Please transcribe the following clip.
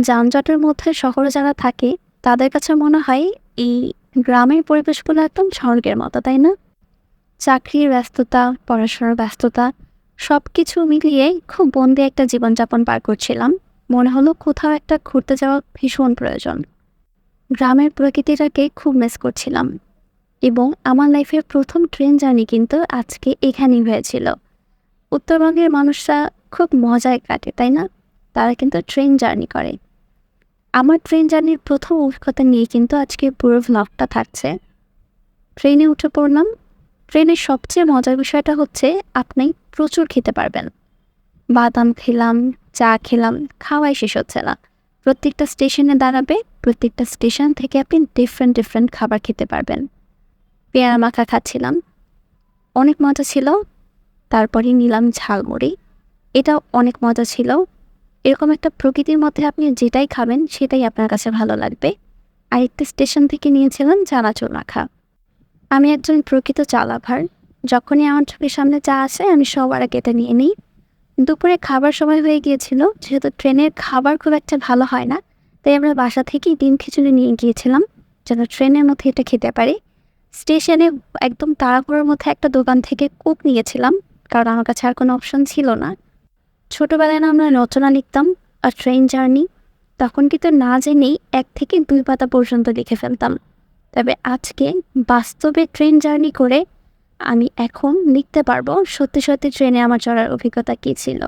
যানজটের মধ্যে শহরে যারা থাকে, তাদের কাছে মনে হয় এই গ্রামের পরিবেশগুলো একদম স্বর্গের মতো, তাই না? চাকরির ব্যস্ততা, পড়াশোনার ব্যস্ততা সব কিছু মিলিয়ে খুব বন্দি একটা জীবনযাপন পার করছিলাম। মনে হলো কোথাও একটা ঘুরতে যাওয়া ভীষণ প্রয়োজন। গ্রামের প্রকৃতিটাকে খুব মিস করছিলাম। এবং আমার লাইফের প্রথম ট্রেন জার্নি কিন্তু আজকে এখানেই হয়েছিল। উত্তরবঙ্গের মানুষরা খুব মজায় কাটে, তাই না? তারা কিন্তু ট্রেন জার্নি করে। আমার ট্রেন জার্নির প্রথম অভিজ্ঞতা নিয়ে কিন্তু আজকে পুরো ভ্লগটা থাকছে। ট্রেনে উঠে পড়লাম। ট্রেনের সবচেয়ে মজার বিষয়টা হচ্ছে, আপনি প্রচুর খেতে পারবেন। বাদাম খেলাম, চা খেলাম, খাওয়াই শেষ হচ্ছে না। প্রত্যেকটা স্টেশনে দাঁড়াবে, প্রত্যেকটা স্টেশন থেকে আপনি ডিফারেন্ট ডিফারেন্ট খাবার খেতে পারবেন। পেয়ারা মাখা খাচ্ছিলাম। অনেক মজা ছিল। তারপরে নিলাম ঝালমুড়ি। এটাও অনেক মজা ছিল। এরকম একটা প্রকৃতির মধ্যে আপনি যেটাই খাবেন, সেটাই আপনার কাছে ভালো লাগবে। আরেকটা স্টেশন থেকে নিয়েছিলাম চানাচুর মাখা। আমি একজন প্রকৃত চালাভার। যখনই আমার চোখের সামনে চা আসে, আমি সবার আগে এটা নিয়ে নিই। দুপুরে খাবার সময় হয়ে গিয়েছিল, যেহেতু ট্রেনের খাবার খুব একটা ভালো হয় না, তাই আমরা বাসা থেকেই ডিম খিচুড়ি নিয়ে গিয়েছিলাম, যেন ট্রেনের মধ্যে এটা খেতে পারি। স্টেশনে একদম তাড়াহুড়োর মধ্যে একটা দোকান থেকে কোক নিয়েছিলাম, কারণ আমার কাছে আর কোনো অপশন ছিল না। ছোটোবেলায় না আমরা রচনা লিখতাম আর ট্রেন জার্নি তখন কিন্তু না জেনেই এক থেকে দুই পাতা পর্যন্ত লিখে ফেলতাম। তবে আজকে বাস্তবে ট্রেন জার্নি করে আমি এখন লিখতে পারব সত্যি সত্যি ট্রেনে আমার চড়ার অভিজ্ঞতা কী ছিল।